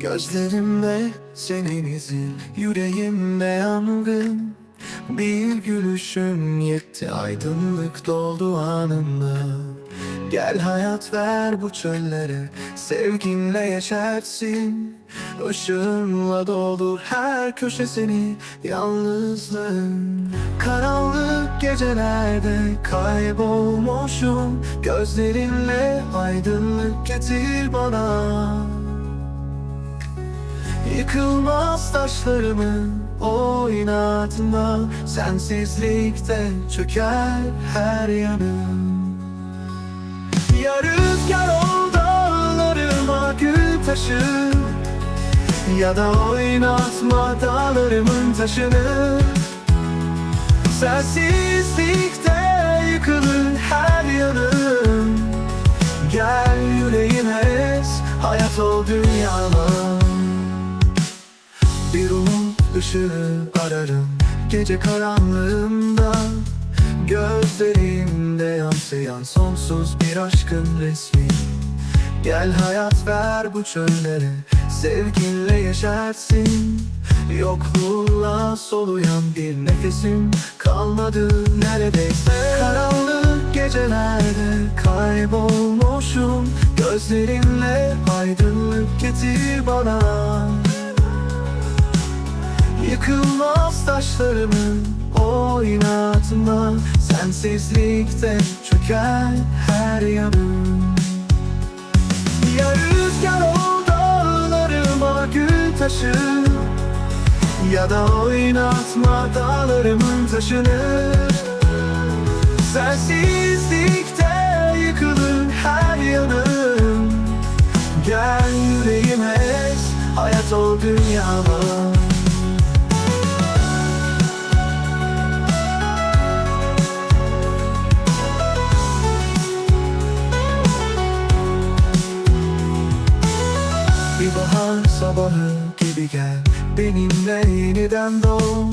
Gözlerimde senin izin Yüreğimde yangın. Bir gülüşün yetti Aydınlık doldu anında. Gel hayat ver bu çöllere Sevginle yeşersin. Işığınla doldur her köşesini Yalnızlığın. Karanlık gecelerde kaybolmuşum. Gözlerinle aydınlık getir bana Yıkılmaz taşlarımın o inatında Sensizlikte çöker her yanım Ya rüzgar ol dağlarıma gül taşı. Ya da oynatma dağlarımın taşını. Sensizlikte yıkılır her yanım Gel yüreğime es, hayat ol dünyama ışığı ararım. Gece karanlığında Gözlerimde yansıyan sonsuz bir aşkın resmi. Gel hayat ver bu çöllere Sevginle yeşersin. Yokluğunla soluyan bir nefesim kalmadı neredeyse. Karanlık gecelerde kaybolmuşum Gözlerinle aydınlık getir bana Yıkılmaz taşlarımın o inatına Sensizlikte çöker her yanım. Ya rüzgar ol dağlarıma gül taşı Ya da oynatma dağlarımın taşını. Sensizlikte yıkılır her yanım. Gel yüreğime hayat ol dünyama sabahı gibi gel. Benimle yeniden doğ.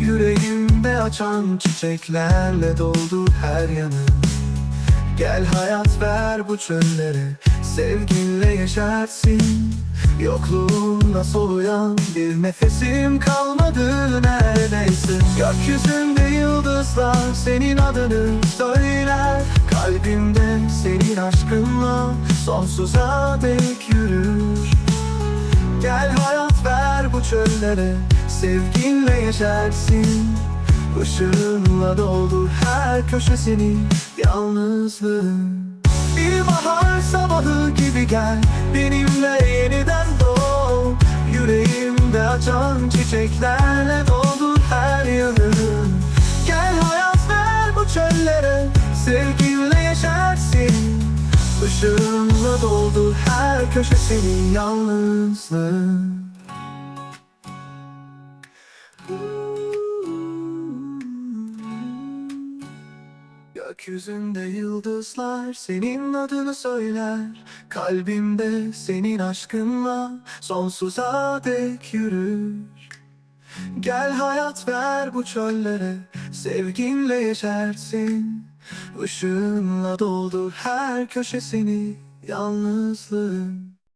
Yüreğimde açan çiçeklerle doldur her yanı. Gel hayat ver bu çöllere. Sevginle yeşersin. Yokluğunla soluyan bir nefesim kalmadı neredeyse. Gökyüzünde yıldızlar senin adını söyler. Kalbimde senin aşkınla sonsuza dek yürür Gel hayat ver bu çöllere Sevginle yeşersin. Işığınla doldur her köşesini Yalnızlığın Bir bahar sabahı gibi gel Benimle yeniden doğ. Yüreğimde açan çiçeklerle Doldur her köşesini yalnızlığın. Gökyüzünde yıldızlar senin adını söyler. Kalbimde senin aşkınla sonsuza dek yürür. Gel hayat ver bu çöllere Sevginle yeşersin. Işığınla doldur her köşesini Yalnızlığın